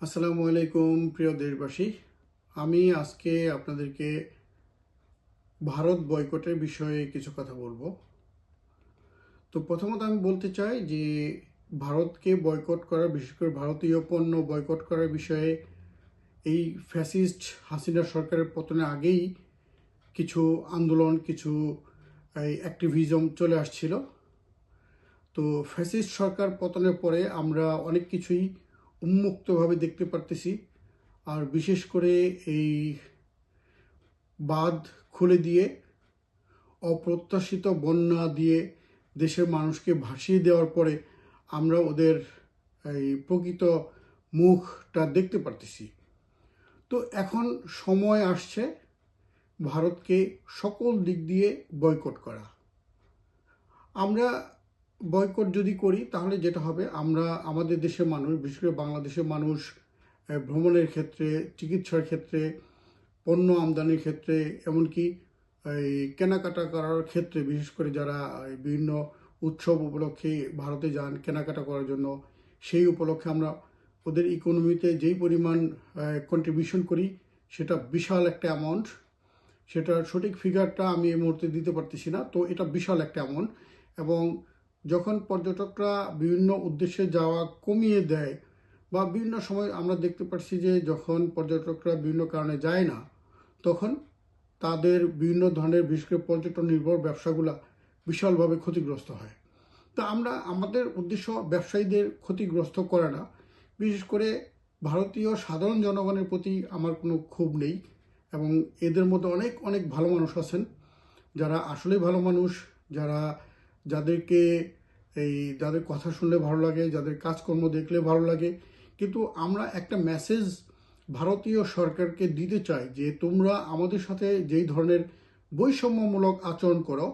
আসসালামু আলাইকুম, প্রিয় দেশবাসী। আমি আজকে আপনাদেরকে ভারত বয়কটের বিষয়ে কিছু কথা বলব। তো প্রথমত আমি বলতে চাই যে, ভারতকে বয়কট করা, বিশেষ করে ভারতীয় পণ্য বয়কট করার বিষয়ে এই ফ্যাসিস্ট হাসিনা সরকারের পতনের আগেই কিছু আন্দোলন, কিছু, এই অ্যাক্টিভিজম চলে আসছিল। তো ফ্যাসিস্ট সরকার পতনের পরে আমরা অনেক কিছুই উন্মুক্তভাবে দেখতে পারতেছি। আর বিশেষ করে এই বাঁধ খুলে দিয়ে, অপ্রত্যাশিত বন্যা দিয়ে দেশের মানুষকে ভাসিয়ে দেওয়ার পরে আমরা ওদের এই প্রকৃত মুখটা দেখতে পারতেছি। তো এখন সময় আসছে ভারতকে সকল দিক দিয়ে বয়কট করা। আমরা বয়কট যদি করি, তাহলে যেটা হবে, আমরা আমাদের দেশের মানুষ, বিশেষ করে বাংলাদেশের মানুষ ভ্রমণের ক্ষেত্রে, চিকিৎসার ক্ষেত্রে, পণ্য আমদানির ক্ষেত্রে, এমনকি এই কেনাকাটা করার ক্ষেত্রে, বিশেষ করে যারা বিভিন্ন উৎসব উপলক্ষে ভারতে যান কেনাকাটা করার জন্য, সেই উপলক্ষে আমরা ওদের ইকোনমিতে যেই পরিমাণ কন্ট্রিবিউশন করি, সেটা বিশাল একটা অ্যামাউন্ট সেটার সঠিক ফিগারটা আমি এই মুহূর্তে দিতে পারতেছি না, তো এটা বিশাল একটা অ্যামাউন্ট এবং যখন পর্যটকরা বিভিন্ন উদ্দেশ্যে যাওয়া কমিয়ে দেয় বা বিভিন্ন সময় আমরা দেখতে পাচ্ছি যে যখন পর্যটকরা বিভিন্ন কারণে যায় না, তখন তাদের বিভিন্ন ধরনের, বিশেষ করে পর্যটন নির্ভর ব্যবসাগুলা বিশালভাবে ক্ষতিগ্রস্ত হয়। তা আমরা, আমাদের উদ্দেশ্য ব্যবসায়ীদের ক্ষতিগ্রস্ত করা না। বিশেষ করে ভারতীয় সাধারণ জনগণের প্রতি আমার কোনো ক্ষোভ নেই এবং এদের মধ্যে অনেক অনেক ভালো মানুষ আছেন। যারা আসলে ভালো মানুষ, যারা যাদেরকে এই যাদের কথা শুনলে ভালো লাগে, যাদের কাজকর্ম দেখলে ভালো লাগে। কিন্তু আমরা একটা মেসেজ ভারতীয় সরকারকে দিতে চাই যে, তোমরা আমাদের সাথে যেই ধরনের বৈষম্যমূলক আচরণ করো,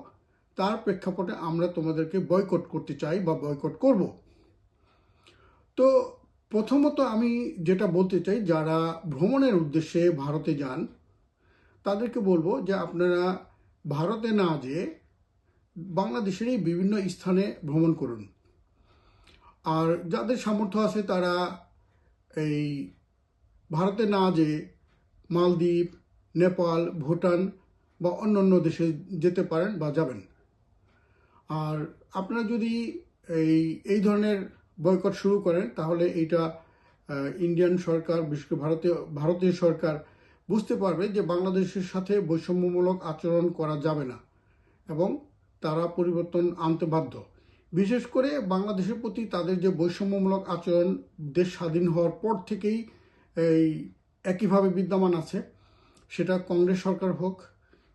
তার প্রেক্ষাপটে আমরা তোমাদেরকে বয়কট করতে চাই বা বয়কট করব। তো প্রথমত আমি যেটা বলতে চাই, যারা ভ্রমণের উদ্দেশ্যে ভারতে যান, তাদেরকে বলব যে, আপনারা ভারতে না যেয়ে বাংলাদেশেরই বিভিন্ন স্থানে ভ্রমণ করুন। আর যাদের সামর্থ্য আছে তারা এই ভারতে না যে মালদ্বীপ, নেপাল, ভুটান বা অন্যান্য দেশে যেতে পারেন বা যাবেন। আর আপনারা যদি এই এই ধরনের বয়কট শুরু করেন, তাহলে এইটা ইন্ডিয়ান সরকার, বিশেষ করে ভারতীয় ভারতীয় সরকার বুঝতে পারবে যে বাংলাদেশের সাথে বৈষম্যমূলক আচরণ করা যাবে না। এবং তারা পরিবর্তন আনতে বাধ্য। বিশেষ করে বাংলাদেশের প্রতি তাদের যে বৈষম্যমূলক আচরণ দেশ স্বাধীন হওয়ার পর থেকেই এই একইভাবে বিদ্যমান আছে, সেটা কংগ্রেস সরকার হোক,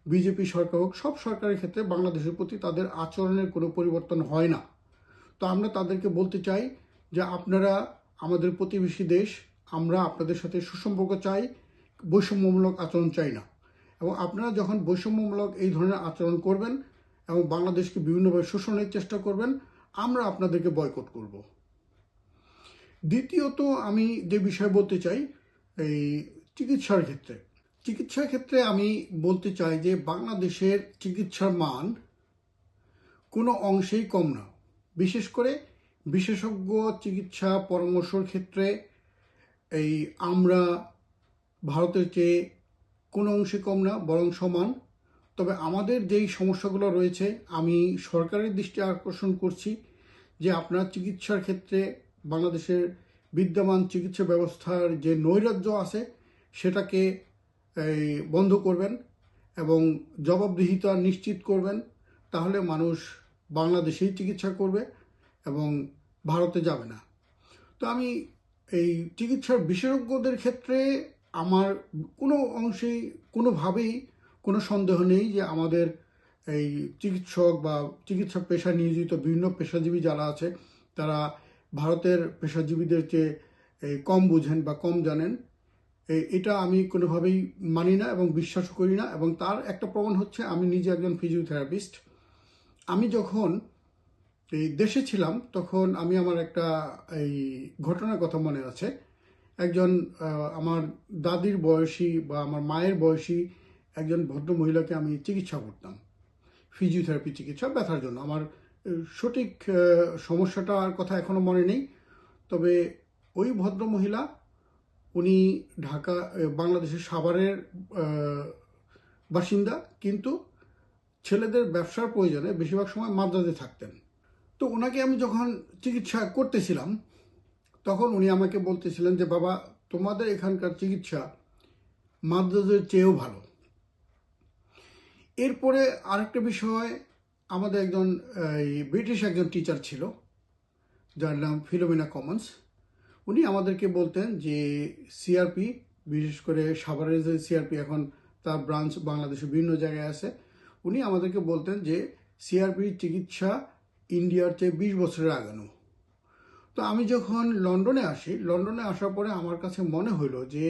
বিজেপি সরকার হোক, সব সরকারের ক্ষেত্রে বাংলাদেশের প্রতি তাদের আচরণের কোনো পরিবর্তন হয় না। তো আমরা তাদেরকে বলতে চাই যে আপনারা আমাদের প্রতিবেশী দেশ, আমরা আপনাদের সাথে সুসম্পর্ক চাই, বৈষম্যমূলক আচরণ চাই না। এবং আপনারা যখন বৈষম্যমূলক এই ধরনের আচরণ করবেন এবং বাংলাদেশকে বিভিন্নভাবে শোষণের চেষ্টা করবেন, আমরা আপনাদেরকে বয়কট করব। দ্বিতীয়ত আমি যে বিষয় বলতে চাই, এই চিকিৎসার ক্ষেত্রে। চিকিৎসার ক্ষেত্রে আমি বলতে চাই যে বাংলাদেশের চিকিৎসার মান কোনো অংশেই কম না। বিশেষ করে বিশেষজ্ঞ চিকিৎসা পরামর্শর ক্ষেত্রে এই আমরা ভারতের চেয়ে কোনো অংশে কম না, বরং সমান। তবে আমাদের যেই সমস্যাগুলো রয়েছে, আমি সরকারের দৃষ্টি আকর্ষণ করছি যে আপনার চিকিৎসার ক্ষেত্রে বাংলাদেশের বিদ্যমান চিকিৎসা ব্যবস্থার যে নৈরাজ্য আছে, সেটাকে বন্ধ করবেন এবং জবাবদিহিতা নিশ্চিত করবেন, তাহলে মানুষ বাংলাদেশেই চিকিৎসা করবে এবং ভারতে যাবে না। তো আমি এই চিকিৎসার বিশেষজ্ঞদের ক্ষেত্রে আমার কোনো অংশেই কোনোভাবেই কোনো সন্দেহ নেই যে আমাদের এই চিকিৎসক বা চিকিৎসা পেশা নিয়োজিত বিভিন্ন পেশাজীবী যারা আছে, তারা ভারতের পেশাজীবীদের চেয়ে এই কম বুঝেন বা কম জানেন। এটা আমি কোনোভাবেই মানি না এবং বিশ্বাস করি না এবং তার একটা প্রমাণ হচ্ছে, আমি নিজে একজন ফিজিওথেরাপিস্ট। আমি যখন এই দেশে ছিলাম, তখন আমি আমার একটা এই ঘটনার কথা মনে আছে। একজন আমার দাদির বয়সী বা আমার মায়ের বয়সী একজন ভদ্র মহিলাকে আমি চিকিৎসা করতাম ফিজিওথেরাপি চিকিৎসা, ব্যথার জন্য। আমার সঠিক সমস্যাটার কথা এখনও মনে নেই। তবে ওই ভদ্র মহিলা, উনি ঢাকা বাংলাদেশের সাভারের বাসিন্দা। কিন্তু ছেলেদের ব্যবসার প্রয়োজনে বেশিরভাগ সময় মাদ্রাজে থাকতেন। তো ওনাকে আমি যখন চিকিৎসা করতেছিলাম, তখন উনি আমাকে বলতেছিলেন যে, বাবা, তোমাদের এখানকার চিকিৎসা মাদ্রাজের চেয়েও ভালো। এরপরে আরেকটা বিষয়, আমাদের একজন ব্রিটিশ একজন টিচার ছিল, যার নাম ফিলোমিনা কমন্স। উনি আমাদেরকে বলতেন যে সিআরপি বিশেষ করে সাভারের সিআরপি এখন তার ব্রাঞ্চ বাংলাদেশের বিভিন্ন জায়গায় আছে। উনি আমাদেরকে বলতেন যে সিআরপির চিকিৎসা ইন্ডিয়ার চেয়ে বিশ বছরের আগানো। তো আমি যখন লন্ডনে আসি, লন্ডনে আসার পরে আমার কাছে মনে হলো যে,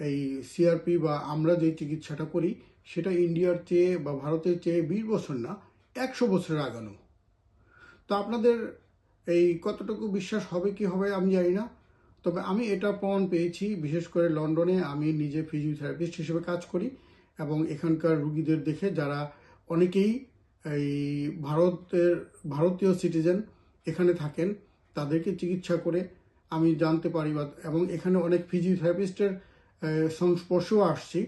এই সিআরপি বা আমরা যে চিকিৎসাটা করি সেটা ইন্ডিয়ার চেয়ে বা ভারতের চেয়ে বিশ বছর না, একশো বছরের আগানো। তো আপনাদের এই কতটুকু বিশ্বাস হবে কি হবে আমি জানি না। তবে আমি এটা প্রমাণ পেয়েছি, বিশেষ করে লন্ডনে আমি নিজে ফিজিওথেরাপিস্ট হিসেবে কাজ করি এবং এখানকার রুগীদের দেখে যারা অনেকেই এই ভারতের, ভারতীয় সিটিজেন এখানে থাকেন, তাদেরকে চিকিৎসা করে আমি জানতে পারি বা, এবং এখানে অনেক ফিজিওথেরাপিস্টের সংস্পর্শেও আসছি।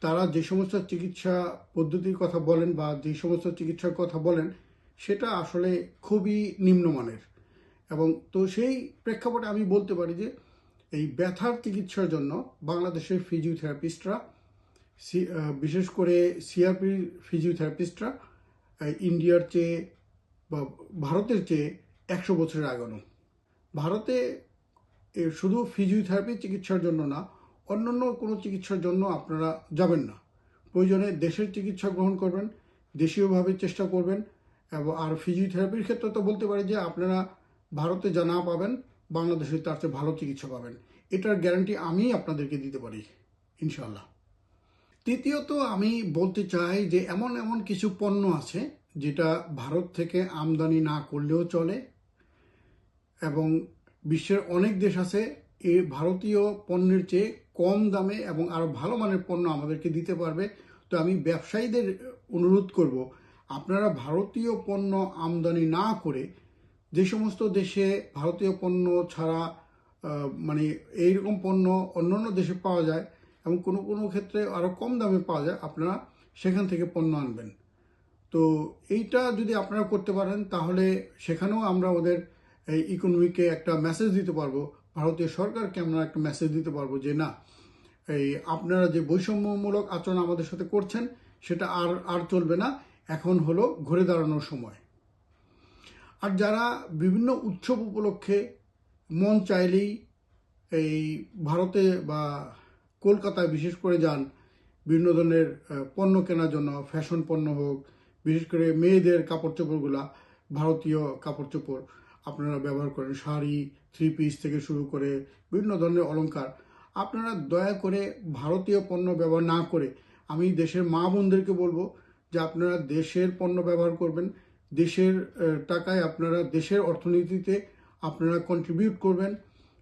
তারা যে সমস্ত চিকিৎসা পদ্ধতির কথা বলেন বা যে সমস্ত চিকিৎসার কথা বলেন, সেটা আসলে খুবই নিম্নমানের। এবং তো সেই প্রেক্ষাপটে আমি বলতে পারি যে, এই ব্যথার চিকিৎসার জন্য বাংলাদেশের ফিজিওথেরাপিস্টরা বিশেষ করে সিআরপি ফিজিওথেরাপিস্টরা ইন্ডিয়ার চেয়ে বা ভারতের চেয়ে একশো বছরের আগানো। ভারতে শুধু ফিজিওথেরাপি চিকিৎসার জন্য না অন্যান্য কোনো চিকিৎসার জন্য আপনারা যাবেন না। প্রয়োজনে দেশের চিকিৎসা গ্রহণ করবেন, দেশীয়ভাবে চেষ্টা করবেন, এবং আর ফিজিওথেরাপির ক্ষেত্রে তো বলতে পারি যে আপনারা ভারতে যা না পাবেন, বাংলাদেশে তার চেয়ে ভালো চিকিৎসা পাবেন। এটার গ্যারান্টি আমি আপনাদেরকে দিতে পারি ইনশাল্লাহ তৃতীয়ত আমি বলতে চাই যে এমন এমন কিছু পণ্য আছে যেটা ভারত থেকে আমদানি না করলেও চলে, এবং বিশ্বের অনেক দেশ আছে এ ভারতীয় পণ্যের চেয়ে কম দামে এবং আরও ভালো মানের পণ্য আমাদেরকে দিতে পারবে। তো আমি ব্যবসায়ীদের অনুরোধ করব, আপনারা ভারতীয় পণ্য আমদানি না করে যে সমস্ত দেশে ভারতীয় পণ্য ছাড়া মানে এইরকম পণ্য অন্যান্য দেশে পাওয়া যায় এবং কোনো কোনো ক্ষেত্রে আরও কম দামে পাওয়া যায়, আপনারা সেখান থেকে পণ্য আনবেন। তো এইটা যদি আপনারা করতে পারেন, তাহলে সেখানেও আমরা ওদের ইকোনমিকে একটা মেসেজ দিতে পারব। ভারতীয় সরকারকে আমরা একটা মেসেজ দিতে পারব যে, না, এই আপনারা যে বৈষম্যমূলক আচরণ আমাদের সাথে করছেন, সেটা আর আর চলবে না। এখন হলো ঘুরে দাঁড়ানোর সময়। আর যারা বিভিন্ন উৎসব উপলক্ষে মন চাইলেই এই ভারতে বা কলকাতায় বিশেষ করে যান, বিভিন্ন ধরনের পণ্য কেনার জন্য ফ্যাশন পণ্য হোক, বিশেষ করে মেয়েদের কাপড় চোপড়গুলা ভারতীয় কাপড় চোপড় আপনারা ব্যবহার করেন, শাড়ি থ্রি পিস থেকে শুরু করে বিভিন্ন ধরনের অলংকার। আপনারা দয়া করে ভারতীয় পণ্য ব্যবহার না করে, আমি দেশের মা বোনদেরকে বলব যে আপনারা দেশের পণ্য ব্যবহার করবেন, দেশের টাকায় আপনারা দেশের অর্থনীতিতে আপনারা কন্ট্রিবিউট করবেন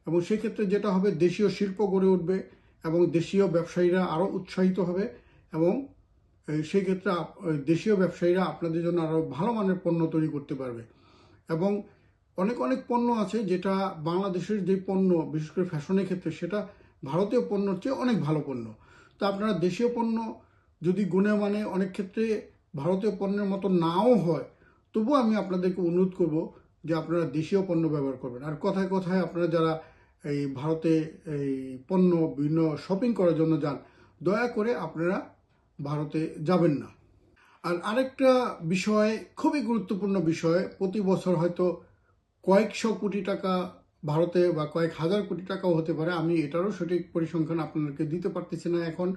এবং সেক্ষেত্রে যেটা হবে দেশীয় শিল্প গড়ে উঠবে এবং দেশীয় ব্যবসায়ীরা আরও উৎসাহিত হবে এবং সেই ক্ষেত্রে দেশীয় ব্যবসায়ীরা আপনাদের জন্য আরও ভালো মানের পণ্য তৈরি করতে পারবে। এবং অনেক অনেক পণ্য আছে যেটা বাংলাদেশের যে পণ্য, বিশেষ করে ফ্যাশনের ক্ষেত্রে সেটা ভারতীয় পণ্যর চেয়ে অনেক ভালো পণ্য। তো আপনারা দেশীয় পণ্য যদি গুণে মানে অনেক ক্ষেত্রে ভারতীয় পণ্যের মতো নাও হয় তবুও আমি আপনাদেরকে অনুরোধ করব যে আপনারা দেশীয় পণ্য ব্যবহার করবেন। আর কথায় কথায় আপনারা যারা এই ভারতে এই পণ্য বিভিন্ন শপিং করার জন্য যান, দয়া করে আপনারা ভারতে যাবেন না। আর আরেকটা বিষয়, খুবই গুরুত্বপূর্ণ বিষয়, প্রতি বছর হয়তো কয়েকশো কোটি টাকা ভারতে বা কয়েক হাজার কোটি টাকাও হতে পারে, আমি এটারও সঠিক পরিসংখ্যান আপনাদেরকে দিতে পারতেছি না এখন।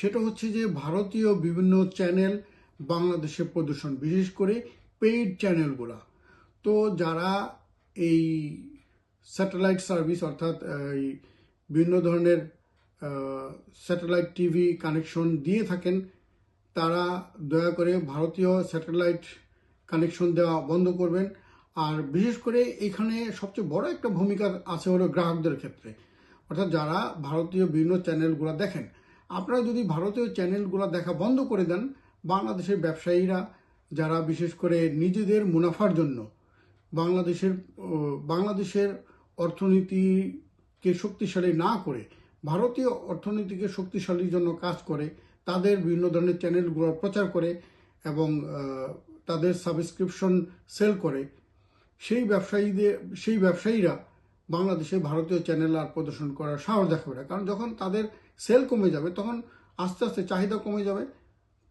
সেটা হচ্ছে যে ভারতীয় বিভিন্ন চ্যানেল বাংলাদেশে প্রদর্শন, বিশেষ করে পেইড চ্যানেলগুলা। তো যারা এই স্যাটেলাইট সার্ভিস অর্থাৎ এই বিভিন্ন ধরনের স্যাটেলাইট টিভি কানেকশন দিয়ে থাকেন, তারা দয়া করে ভারতীয় স্যাটেলাইট কানেকশন দেওয়া বন্ধ করবেন। আর বিশেষ করে এখানে সবচেয়ে বড় একটা ভূমিকা আছে হলো গ্রাহকদের ক্ষেত্রে। অর্থাৎ যারা ভারতীয় বিভিন্ন চ্যানেলগুলো দেখেন, আপনারা যদি ভারতীয় চ্যানেলগুলো দেখা বন্ধ করে দেন, বাংলাদেশের ব্যবসায়ীরা যারা বিশেষ করে নিজেদের মুনাফার জন্য বাংলাদেশের বাংলাদেশের অর্থনীতিকে শক্তিশালী না করে, ভারতীয় অর্থনীতিকে শক্তিশালীর জন্য কাজ করে, তাদের বিভিন্ন ধরনের চ্যানেলগুলো প্রচার করে এবং তাদের সাবস্ক্রিপশন সেল করে সেই ব্যবসায়ীদের, সেই ব্যবসায়ীরা বাংলাদেশে ভারতীয় চ্যানেল আর প্রদর্শন করার সাহস দেখাবে না। কারণ যখন তাদের সেল কমে যাবে, তখন আস্তে আস্তে চাহিদা কমে যাবে,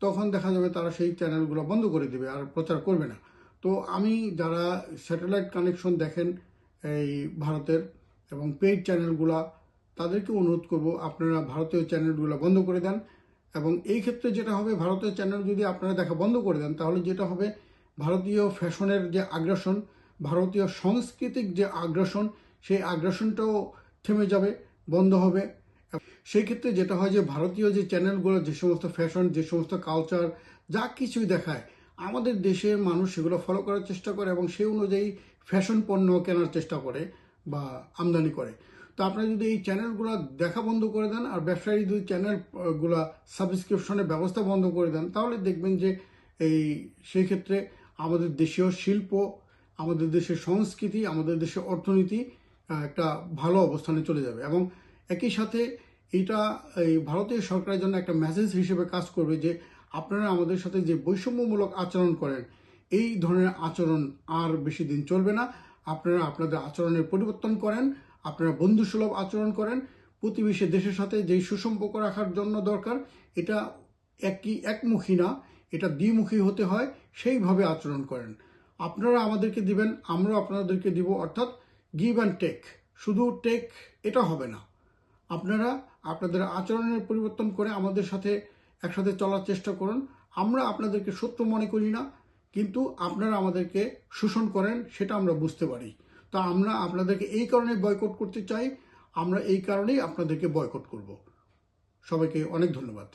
তখন দেখা যাবে তারা সেই চ্যানেলগুলো বন্ধ করে দেবে আর প্রচার করবে না। তো আমি যারা স্যাটেলাইট কানেকশন দেখেন এই ভারতের এবং পেইড চ্যানেলগুলা তাদেরকে অনুরোধ করব আপনারা ভারতীয় চ্যানেলগুলো বন্ধ করে দেন এবং এই ক্ষেত্রে যেটা হবে, ভারতীয় চ্যানেল যদি আপনারা দেখা বন্ধ করে দেন, তাহলে যেটা হবে, ভারতীয় ফ্যাশনের যে আগ্রাসন ভারতীয় সাংস্কৃতিক যে আগ্রাসন, সেই আগ্রাসনটাও থেমে যাবে, বন্ধ হবে। সেই ক্ষেত্রে যেটা হয় যে, ভারতীয় যে চ্যানেলগুলো, যে সমস্ত ফ্যাশন, যে সমস্ত কালচার, যা কিছুই দেখায়, আমাদের দেশের মানুষ সেগুলো ফলো করার চেষ্টা করে এবং সেই অনুযায়ী ফ্যাশন পণ্য কেনার চেষ্টা করে বা আমদানি করে। তো আপনারা যদি এই চ্যানেলগুলো দেখা বন্ধ করে দেন আর ব্যবসায়ী যদি চ্যানেলগুলো সাবস্ক্রিপশনের ব্যবস্থা বন্ধ করে দেন, তাহলে দেখবেন যে এই সেই ক্ষেত্রে আমাদের দেশীয় শিল্প আমাদের দেশের সংস্কৃতি, আমাদের দেশের অর্থনীতি একটা ভালো অবস্থানে চলে যাবে। এবং একই সাথে এটা এই ভারতীয় সরকারের জন্য একটা মেসেজ হিসেবে কাজ করবে যে, আপনারা আমাদের সাথে যে বৈষম্যমূলক আচরণ করেন, এই ধরনের আচরণ আর বেশি দিন চলবে না। আপনারা আপনাদের আচরণের পরিবর্তন করেন, আপনারা বন্ধুসুলভ আচরণ করেন, প্রতিবেশী দেশের সাথে যেই সুসম্পর্ক রাখার জন্য দরকার, এটা একই একমুখী না, এটা দ্বিমুখী হতে হয়, সেইভাবে আচরণ করেন। আপনারা আমাদেরকে দিবেন আমরা আপনাদেরকে দিব, অর্থাৎ গিভ অ্যান্ড টেক শুধু টেক এটা হবে না। আপনারা আপনাদের আচরণের পরিবর্তন করে আমাদের সাথে একসাথে চলার চেষ্টা করুন। আমরা আপনাদেরকে সত্য মনে করি না, কিন্তু আপনারা আমাদেরকে শোষণ করেন, সেটা আমরা বুঝতে পারি। তো আমরা আপনাদেরকে এই কারণে বয়কট করতে চাই, আমরা এই কারণেই আপনাদেরকে বয়কট করব। সবাইকে অনেক ধন্যবাদ।